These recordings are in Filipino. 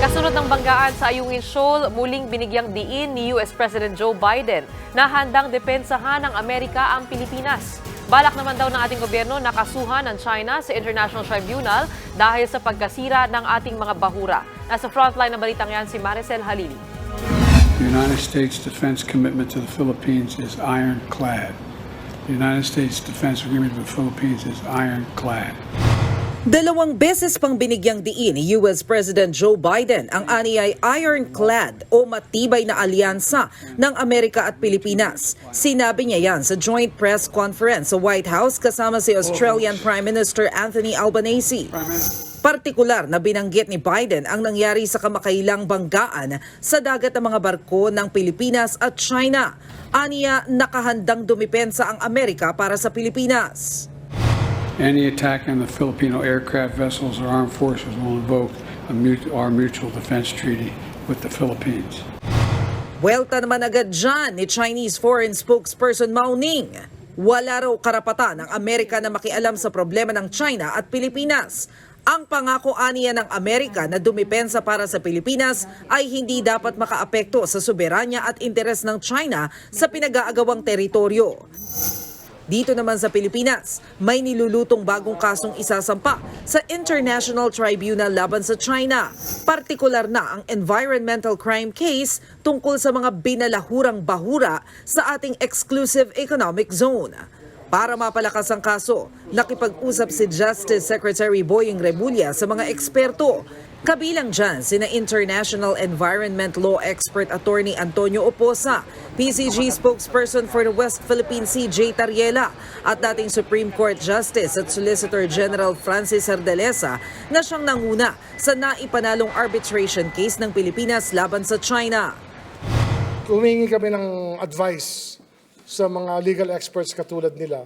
Kasunod ng banggaan sa Ayungin Shoal, muling binigyang diin ni US President Joe Biden na handang depensahan ng Amerika ang Pilipinas. Balak naman daw ng ating gobyerno na kasuhan ng China sa International Tribunal dahil sa pagkasira ng ating mga bahura. Nasa frontline ng balitang yan si Maricel Halili. The United States defense commitment to the Philippines is ironclad. The United States defense agreement with the Philippines is ironclad. Dalawang beses pang binigyang diin ni US President Joe Biden ang aniyay ironclad o matibay na alyansa ng Amerika at Pilipinas. Sinabi niya yan sa joint press conference sa White House kasama si Australian Prime Minister Anthony Albanese. Partikular na binanggit ni Biden ang nangyari sa kamakailang banggaan sa dagat ng mga barko ng Pilipinas at China. Aniya nakahandang dumipensa ang Amerika para sa Pilipinas. Any attack on the Filipino aircraft vessels or armed forces will invoke mut- our mutual defense treaty with the Philippines. Welta naman agad dyan ni Chinese Foreign Spokesperson Mao Ning. Wala raw karapatan ng Amerika na makialam sa problema ng China at Pilipinas. Ang pangako aniya ng Amerika na dumipensa para sa Pilipinas ay hindi dapat makaapekto sa soberanya at interes ng China sa pinag-aagawang teritoryo. Dito naman sa Pilipinas, may nilulutong bagong kasong isasampa sa International Tribunal laban sa China. Partikular na ang environmental crime case tungkol sa mga binalahurang bahura sa ating exclusive economic zone. Para mapalakas ang kaso, nakipag-usap si Justice Secretary Boying Remulla sa mga eksperto. Kabilang dyan sina International Environment Law Expert Attorney Antonio Oposa, PCG spokesperson for the West Philippine Sea J. Tariela at dating Supreme Court Justice at Solicitor General Francis Ardalesa na siyang nanguna sa naipanalong arbitration case ng Pilipinas laban sa China. Humingi kami ng advice sa mga legal experts katulad nila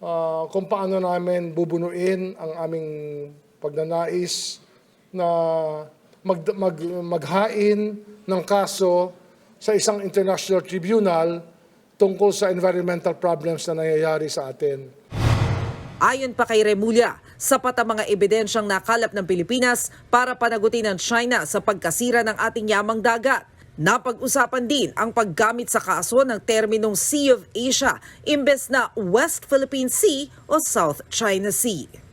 ah, kung paano namin bubunuin ang aming pagnanais na mag, mag, maghain ng kaso sa isang international tribunal tungkol sa environmental problems na nangyayari sa atin. Ayon pa kay Remulla, sapat ang mga ebidensyang nakalap ng Pilipinas para panagutin ng China sa pagkasira ng ating yamang dagat. Napag-usapan din ang paggamit sa kaso ng terminong Sea of Asia imbes na West Philippine Sea o South China Sea.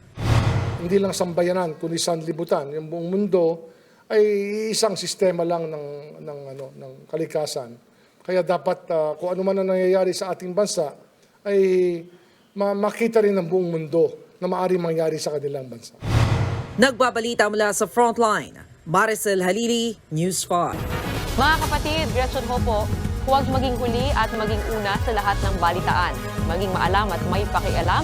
Hindi lang sambayanan kundi sanlibutan. Yung buong mundo ay isang sistema lang ng ng ano ng kalikasan. Kaya dapat ah, kung ano man ang nangyayari sa ating bansa ay ma- makita rin ng buong mundo na maaari mangyari sa kanilang bansa. Nagbabalita mula sa Frontline, Maricel Halili, News 5. Mga kapatid, Gretchen ho po, huwag maging huli at maging una sa lahat ng balitaan. Maging maalam at may pakialam